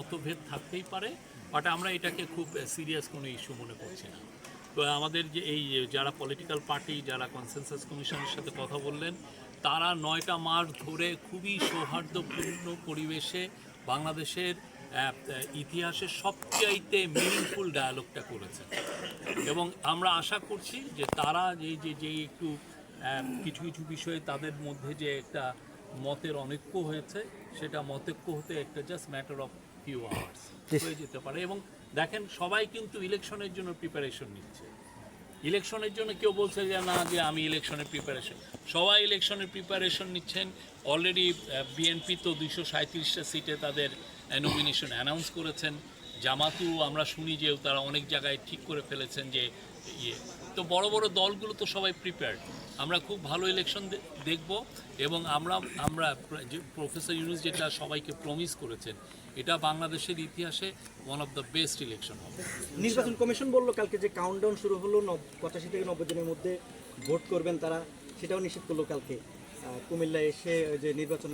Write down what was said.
মতভেদ থাকতেই পারে বাট আমরা এটাকে খুব সিরিয়াস কোনো ইস্যু মনে করছি না। তো আমাদের যে এই যারা পলিটিক্যাল পার্টি যারা কনসেনসাস কমিশনের সাথে কথা বললেন, তারা নয়টা মাস ধরে খুবই সৌহার্দ্যপূর্ণ পরিবেশে বাংলাদেশের ইতিহাসের সবচাইতে মিনিংফুল ডায়ালগটা করেছে। এবং আমরা আশা করছি যে তারা যে যে একটু কিছু কিছু বিষয়ে তাদের মধ্যে যে একটা মতের অনৈক্য হয়েছে সেটা মতৈক্য হতে একটা just matter of few hours হয়ে যেতে পারে। এবং দেখেন সবাই কিন্তু ইলেকশনের জন্য প্রিপারেশন নিচ্ছে। ইলেকশনের জন্য কেউ বলছে যে না যে আমি ইলেকশনের প্রিপারেশন সবাই ইলেকশনের প্রিপারেশন নিচ্ছেন। অলরেডি বিএনপি তো দুইশো সাঁত্রিশটা সিটে তাদের নমিনেশন অ্যানাউন্স করেছেন। জামাতু আমরা শুনি যে তারা অনেক জায়গায় ঠিক করে ফেলেছেন যে ইয়ে। তো বড় বড় দলগুলো তো সবাই প্রিপেয়ার্ড আমরা খুব ভালো ইলেকশন দেখব এবং আমরা আমরা প্রফেসর ইউনুস যেটা সবাইকে প্রমিস করেছেন, এটা বাংলাদেশের ইতিহাসে one of the best election হবে। নির্বাচন কমিশন বলল কালকে যে কাউন্টডাউন শুরু হলো পঁচাশি থেকে নব্বই দিনের মধ্যে ভোট করবেন তারা, সেটাও নিষেধ করল কালকে। কুমিল্লায় এসে যে নির্বাচন